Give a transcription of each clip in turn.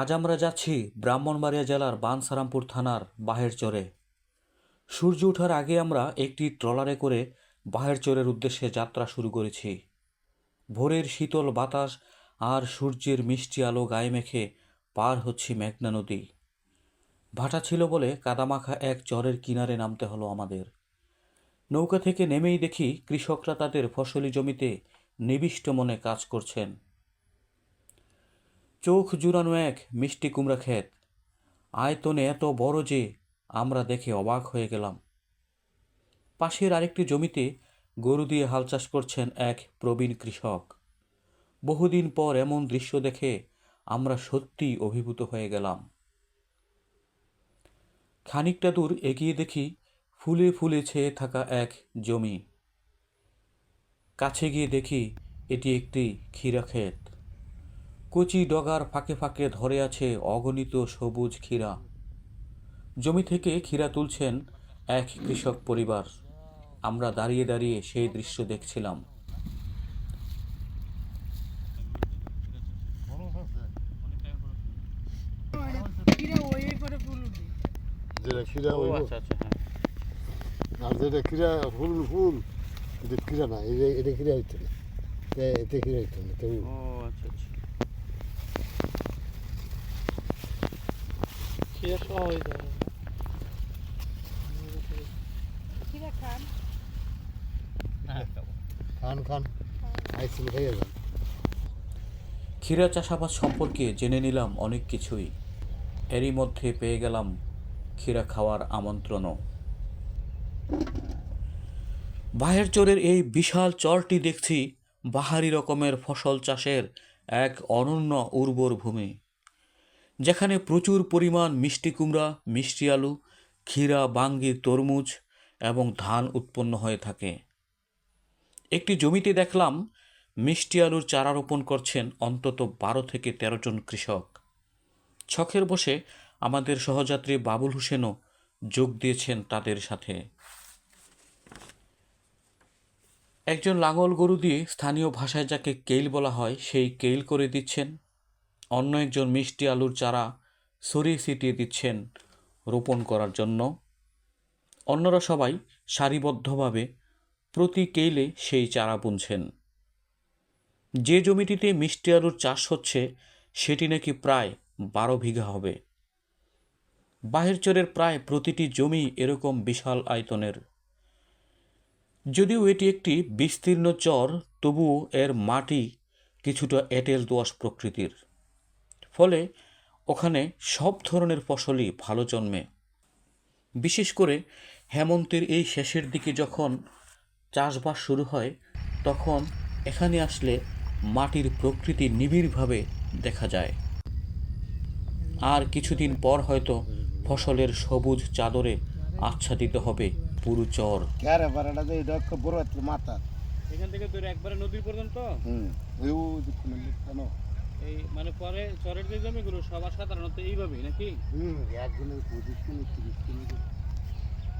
আজ আমরা যাচ্ছি ব্রাহ্মণবাড়িয়া জেলার বানসারামপুর থানার বাহের চরে। সূর্য ওঠার আগে আমরা একটি ট্রলারে করে বাহের চরের উদ্দেশ্যে যাত্রা শুরু করেছি। ভোরের শীতল বাতাস আর সূর্যের মিষ্টি আলো গায়ে মেখে পার হচ্ছি মেঘনা নদী। ভাটা ছিল বলে কাদামাখা এক চরের কিনারে নামতে হলো আমাদের। নৌকা থেকে নেমেই দেখি কৃষকরা তাদের ফসলি জমিতে নিবিষ্ট মনে কাজ করছেন। চোখ জুড়ানো এক মিষ্টি কুমড়া ক্ষেত। আয়তনে এত বড় যে আমরা দেখে অবাক হয়ে গেলাম। পাশের আরেকটি জমিতে গরু দিয়ে হাল চাষ করছেন এক প্রবীণ কৃষক। বহুদিন পর এমন দৃশ্য দেখে আমরা সত্যি অভিভূত হয়ে গেলাম। খানিকটা দূর এগিয়ে দেখি ফুলে ফুলে ছেয়ে থাকা এক জমি। কাছে গিয়ে দেখি এটি একটি ক্ষীরা ক্ষেত। কচি ডগার ফাঁকে ফাঁকে ধরে আছে অগণিত সবুজ ক্ষীরা। জমি থেকে ক্ষীরা তুলছেন এক কৃষক পরিবার। আমরা দাঁড়িয়ে দাঁড়িয়ে সেই দৃশ্য দেখছিলাম। যেটা হইব আচ্ছা আচ্ছা হ্যাঁ। আর যেটা খিরা ফুল ফুল এটা খিরা না এটা এটা খিরা হইতো না। এ- এতে খিরা না তো ও আচ্ছা আচ্ছা। ক্ষীরা চাষাবাদ সম্পর্কে জেনে নিলাম অনেক কিছুই। এরই মধ্যে পেয়ে গেলাম ক্ষীরা খাওয়ার আমন্ত্রণও। বাহের চরের এই বিশাল চরটি দেখছি, বাহারি রকমের ফসল চাষের এক অনন্য উর্বর ভূমি। যেখানে প্রচুর পরিমাণ মিষ্টি কুমড়া, মিষ্টি আলু, ক্ষীরা বাঙ্গি তরমুজ এবং ধান উৎপন্ন হয়ে থাকে। একটি জমিতে দেখলাম মিষ্টি আলুর চারা রোপণ করছেন অন্তত বারো থেকে তেরো জন কৃষক। ছকের বসে আমাদের সহযাত্রী বাবুল হোসেনও যোগ দিয়েছেন তাদের সাথে। একজন লাঙল গরু দিয়ে স্থানীয় ভাষায় যাকে কেইল বলা হয়, সেই কেইল করে দিচ্ছেন। অন্য একজন মিষ্টি আলুর চারা সরিয়ে ছিটিয়ে দিচ্ছেন রোপণ করার জন্য। অন্যরা সবাই সারিবদ্ধভাবে প্রতি কেইলে সেই চারা বুনছেন। যে জমিটিতে মিষ্টি আলুর চাষ হচ্ছে, সেটি নাকি প্রায় বারো বিঘা হবে। বাহিরচরের প্রায় প্রতিটি জমি এরকম বিশাল আয়তনের। যদিও এটি একটি বিস্তীর্ণ চর, তবুও এর মাটি কিছুটা এঁটেল দোআঁশ প্রকৃতির। ফলে ওখানে সব ধরনের ফসলই ভালো জন্মে। বিশেষ করে হেমন্তের এই শেষের দিকে যখন চাষবাস শুরু হয় তখন এখানে আসলে মাটির প্রকৃতি নিবিড়ভাবে দেখা যায়। আর কিছুদিন পর হয়তো ফসলের সবুজ চাদরে আচ্ছাদিত হবে পুরু চর। মাথা। এখান থেকে একবারে নদীর পর্যন্ত? এই মানে পরে চরের যে জমিগুলো সবার সাধারণত এইভাবেই নাকি? হুম একজনের পঁচিশ কিলো তিরিশ কিলো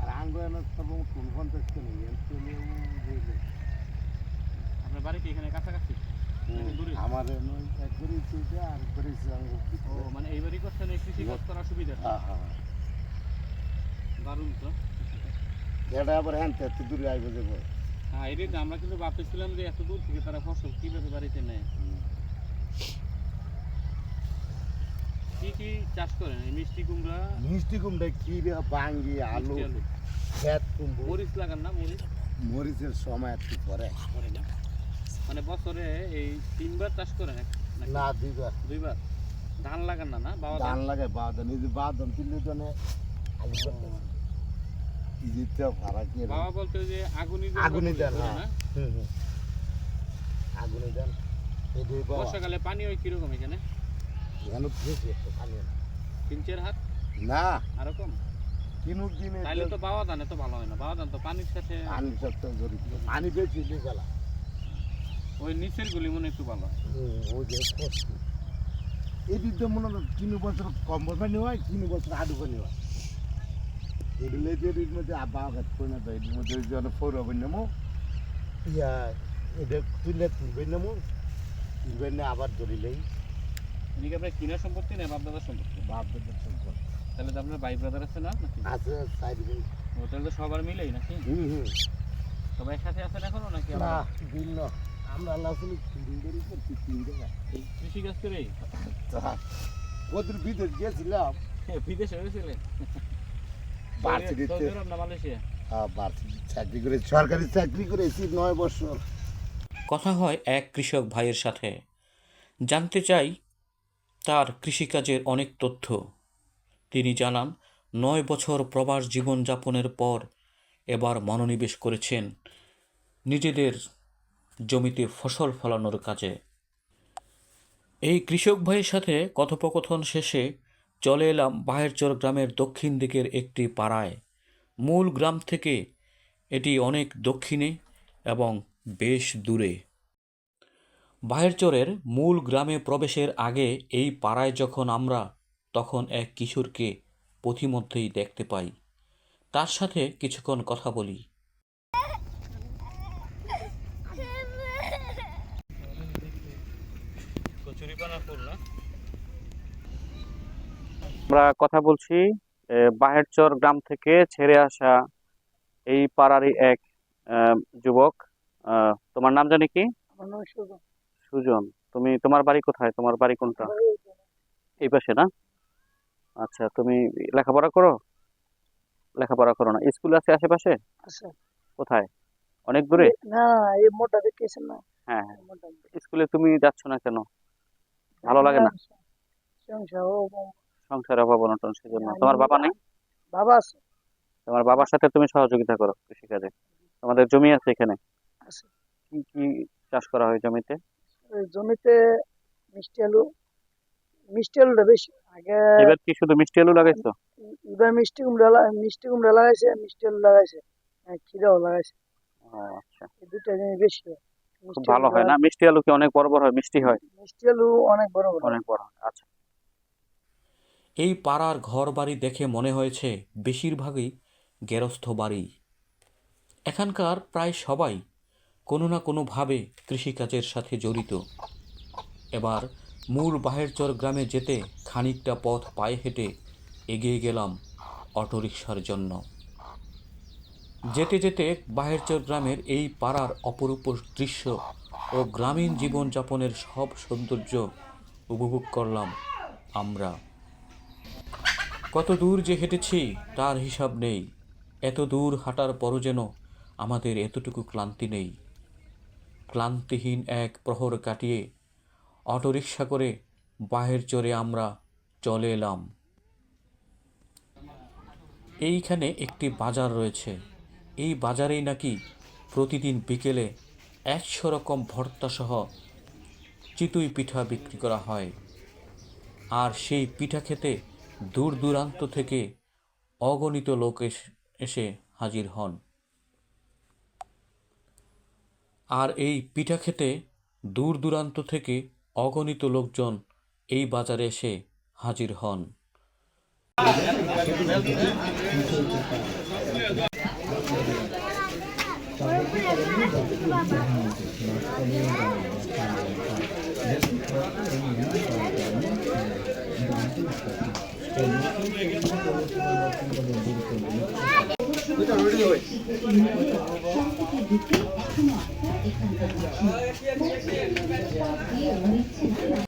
আর আঙ্গুয়ানোর সব পঞ্চাশ কিলো আপনার বাড়ি কি এখানে কাছাকাছি? নাকি দূরে? আমার একবারই চলছে আর একবারই ও মানে এইবারই করছেন কৃষি কাজ করার সুবিধা? হ্যাঁ হ্যাঁ দারুণ তো। এটা আবার হ্যাঁ এত দূরে আইবে যাব হ্যাঁ আমরা কিন্তু ভাবতেছিলাম যে এত দূর থেকে তারা ফসল কীভাবে বাড়িতে নেয়। কি কি চাষ করেন? মিষ্টি কুমড়া? মিষ্টি কুমড়া কিরা বাঙ্গি আলু খেত কুমড়ো। মরিচ লাগান না? মরিচ? মরিচের সময় একটু পরে। মানে বছরে এই তিনবার চাষ করেন না দুইবার। দুইবার? ধান লাগান না না? বাবা ধান ধান? লাগে বাদাম এই যে বাদাম তিনটে জনে আলু করতে ইজিতে ভাড়া কি বাবা বলতে যে আগুনি আগুনি দেন না? হ্যাঁ। হুম। দেন এই দুই বাবা বর্ষাকালে পানি হয় কীরকম এখানে? এখানে বেশি একটা পানি না। তিন চার হাত? না। আরও কম? কিনুক দিনে তাইলে তো বাবা ধান এত ভালো হয় না। বাবা ধান তো পানির সাথে পানি সত্য জড়িত পানি বেশি গেলা। ওই নিচের গুলি মনে একটু ভালো হয়। ওই যে কষ্ট এই দিক মনে হয় তিন বছর কম বছর হয় তিন বছর আডু পানি হয়। এগুলো যে মধ্যে করে না তো এর মধ্যে ওই ফোর হবে নেমো। ইয়া এটা তুললে তুলবে নেমো। তুলবে না আবার ধরিলেই। এদিকে আপনার কিনা সম্পত্তি না বাপ দাদার সম্পত্তি? বাপ বেটার সম্পদ তাহলে তো আপনার ভাই ব্রাদার আছে না নাকি? আছে সাইড ও তাহলে তো সবার মিলেই নাকি? হুম হুম। সবাই একসাথে আছেন এখনও নাকি না ভিন্ন। আমরা আসলে তিন দেরি করছি তিন টাকা এই কৃষি কাজ করেই ওদের বিদেশ গেছিলাম। বিদেশে হয়েছিলেন আরব না মালয়েশিয়া? চাকরি করে সরকারি চাকরি করেছি নয় বছর। কথা হয় এক কৃষক ভাইয়ের সাথে। জানতে চাই তার কৃষিকাজের অনেক তথ্য। তিনি জানান, নয় বছর প্রবাস জীবনযাপনের পর এবার মনোনিবেশ করেছেন নিজেদের জমিতে ফসল ফলানোর কাজে। এই কৃষক ভাইয়ের সাথে কথোপকথন শেষে চলে এলাম বাহেরচর গ্রামের দক্ষিণ দিকের একটি পাড়ায়। মূল গ্রাম থেকে এটি অনেক দক্ষিণে এবং বেশ দূরে। বাহেরচরের মূল গ্রামে প্রবেশের আগে এই পাড়ায় যখন আমরা তখন এক কিশোরকে পথিমধ্যেই দেখতে পাই। তার সাথে কিছুক্ষণ কথা বলি। কচুরিপানা ফুল না আমরা কথা বলছি বাহেরচর গ্রাম থেকে ছেড়ে আসা এই পাড়ারই এক আহ, যুবক। আহ, তোমার নাম জানি কি? আমার নাম সুজন। তুমি তোমার বাড়ি কোথায়? তোমার বাড়ি কোনটা? এই পাশে না? আচ্ছা তুমি লেখাপড়া করো? লেখাপড়া করো না। স্কুল আছে আশেপাশে? কোথায়? অনেক দূরে? না এই মোটা দেখেছেন না? হ্যাঁ হ্যাঁ স্কুলে তুমি যাচ্ছ না কেন? ভালো লাগে না? সংসার অভাব। অনটন সেজন্য। তোমার বাবা নেই? বাবা আছে। তোমার বাবার সাথে তুমি সহযোগিতা করো কৃষিকাজে। তোমাদের জমি আছে এখানে? কি কি চাষ করা হয় জমিতে? জমিতে মিষ্টি আলু মিষ্টি আলুটা বেশি। আগে এবার কি শুধু মিষ্টি আলু লাগাইছো? এবার মিষ্টি কুমড়া মিষ্টি কুমড়া লাগাইছে মিষ্টি আলু লাগাইছে খিরাও লাগাইছে। আচ্ছা। এই দুইটা জিনিস বেশি হয়। খুব ভালো হয় না? মিষ্টি আলু কি অনেক বড় বড় হয়? মিষ্টি হয়? মিষ্টি আলু অনেক বড় বড় অনেক বড় হয় আচ্ছা। এই পাড়ার ঘর বাড়ি দেখে মনে হয়েছে বেশিরভাগই গেরস্থ বাড়ি। এখানকার প্রায় সবাই কোনো না কোনোভাবে কৃষিকাজের সাথে জড়িত। এবার মূল বাহেরচর গ্রামে যেতে খানিকটা পথ পায়ে হেঁটে এগিয়ে গেলাম অটোরিকশার জন্য। যেতে যেতে বাহেরচর গ্রামের এই পাড়ার অপরূপ দৃশ্য ও গ্রামীণ জীবনযাপনের সব সৌন্দর্য উপভোগ করলাম আমরা। কত দূর যে হেঁটেছি তার হিসাব নেই। এত দূর হাঁটার পরও যেন আমাদের এতটুকু ক্লান্তি নেই। ক্লান্তিহীন এক প্রহর কাটিয়ে অটোরিকশা করে বাহের চড়ে আমরা চলে এলাম। এইখানে একটি বাজার রয়েছে। এই বাজারেই নাকি প্রতিদিন বিকেলে একশো রকম ভর্তাসহ চিতুই পিঠা বিক্রি করা হয়। আর সেই পিঠা খেতে দূর দূরান্ত থেকে অগণিত লোক এস- এসে হাজির হন। আর এই পিঠা খেতে দূর দূরান্ত থেকে অগণিত লোকজন এই বাজারে এসে হাজির হন।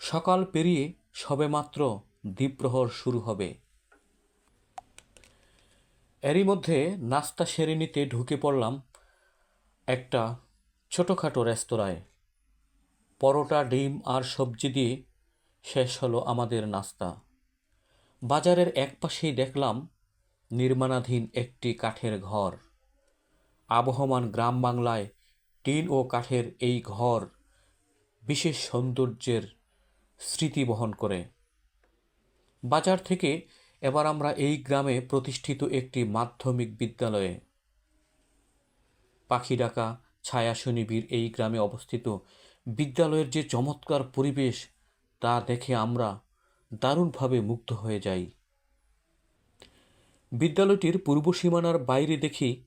সকাল পেরিয়ে সবেমাত্র দ্বীপ্রহর শুরু হবে। এরই মধ্যে নাস্তা সেরে নিতে ঢুকে পড়লাম একটা ছোটোখাটো রেস্তোরাঁয়। পরোটা, ডিম আর সবজি দিয়ে শেষ হলো আমাদের নাস্তা। বাজারের একপাশেই দেখলাম নির্মাণাধীন একটি কাঠের ঘর। আবহমান গ্রাম বাংলায় টিন ও কাঠের এই ঘর বিশেষ সৌন্দর্যের স্মৃতি বহন করে। বাজার থেকে এবার আমরা এই গ্রামে প্রতিষ্ঠিত একটি মাধ্যমিক বিদ্যালয়ে। পাখি ডাকা ছায়া সুনিবিড় এই গ্রামে অবস্থিত। বিদ্যালয়ের যে চমৎকার পরিবেশ, তা দেখে আমরা দারুণভাবে মুগ্ধ হয়ে যাই। বিদ্যালয়টির পূর্ব সীমানার বাইরে দেখি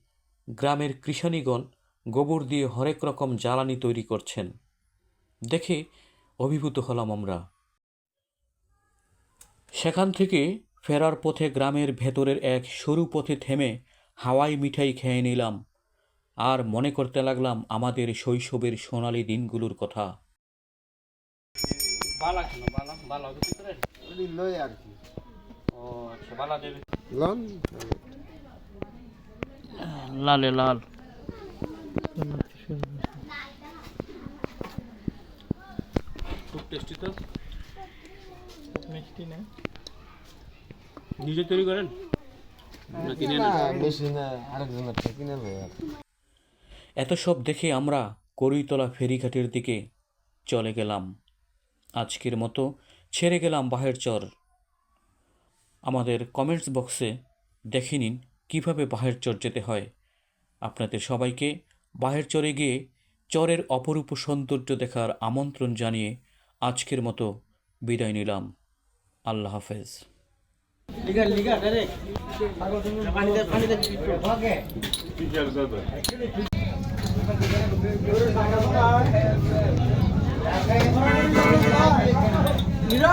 গ্রামের কৃষানীগণ গোবর দিয়ে হরেক রকম জ্বালানি তৈরি করছেন। দেখে অভিভূত হলাম আমরা। সেখান থেকে ফেরার পথে গ্রামের ভেতরের এক সরু পথে থেমে হাওয়াই মিঠাই খেয়ে নিলাম আর মনে করতে লাগলাম আমাদের শৈশবের সোনালি দিনগুলোর কথা। বালা কেন? বালা বালা ওটি লই আর কি। ও আচ্ছা বালা দেবে লন লালে লাল। খুব টেস্টি তো। মিষ্টি না? নিজে তৈরি করেন? না কিনে না বেশি না আরেকজনের থেকে কিনে লই আর। এত সব দেখে আমরা কড়ইতলা ফেরিঘাটের দিকে চলে গেলাম। আজকের মতো ছেড়ে গেলাম বাহের চর। আমাদের কমেন্টস বক্সে দেখে নিন কীভাবে বাহের চর যেতে হয়। আপনাদের সবাইকে বাহের চরে গিয়ে চরের অপরূপ সৌন্দর্য দেখার আমন্ত্রণ জানিয়ে আজকের মতো বিদায় নিলাম। আল্লাহ হাফেজ। লিগা